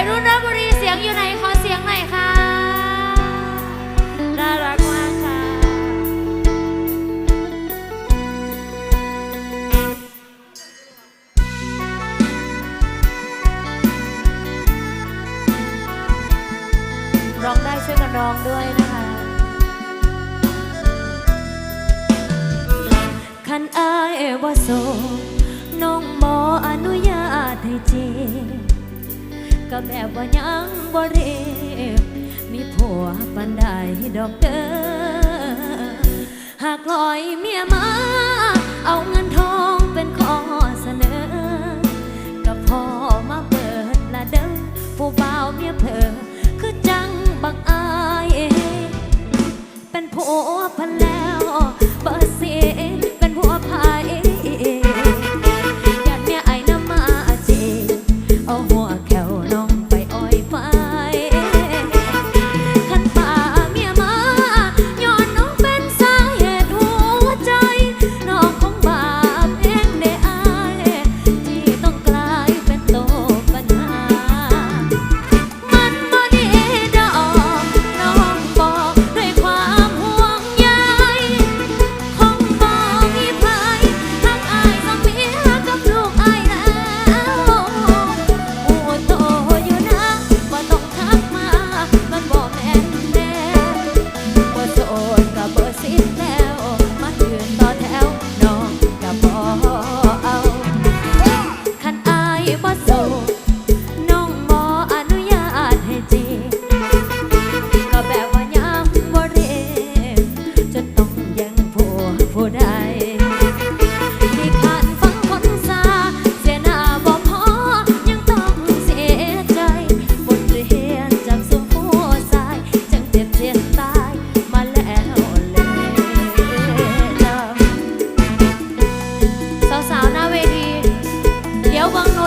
วัยรุ่นราบุรีเสียงอยู่ไหนขอเสียงหน่อยค่ะน่ารักมากค่ะร้องได้ช่วยกันร้องด้วยนะคะคันอายว่าโสน้องบออนุญาตให้จีบ ก็แบบว่ายังบ่เรีบมีผัวปันได้ดอกเด้อหากลอยเมียมา เอาเงินทองเป็นข้อเสนอ ก็พอมาเปิดละเด้อผู้บ่าวเมียเพอคือจังบักอาย เป็นผัวพันแล้ว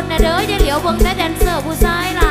ดนะเด้ออย่าเหลียวเบิ่งแต่แดนเซอร์ผู้ชายหลาย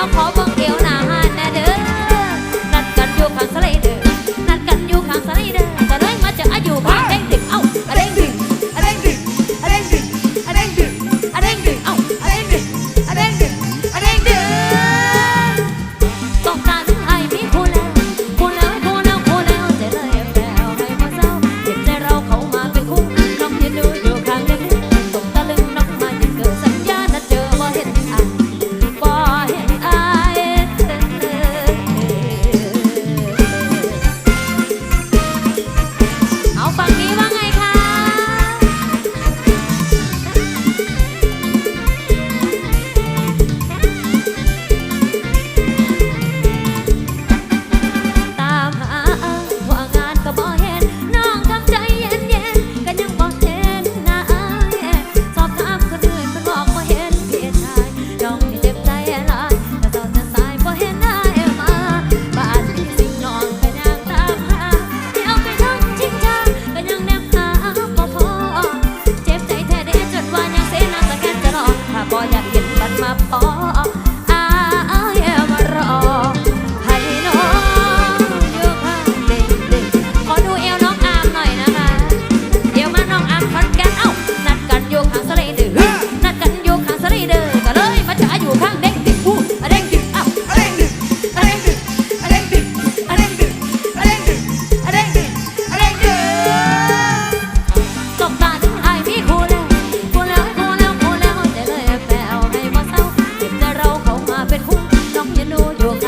I'll โนโยคะ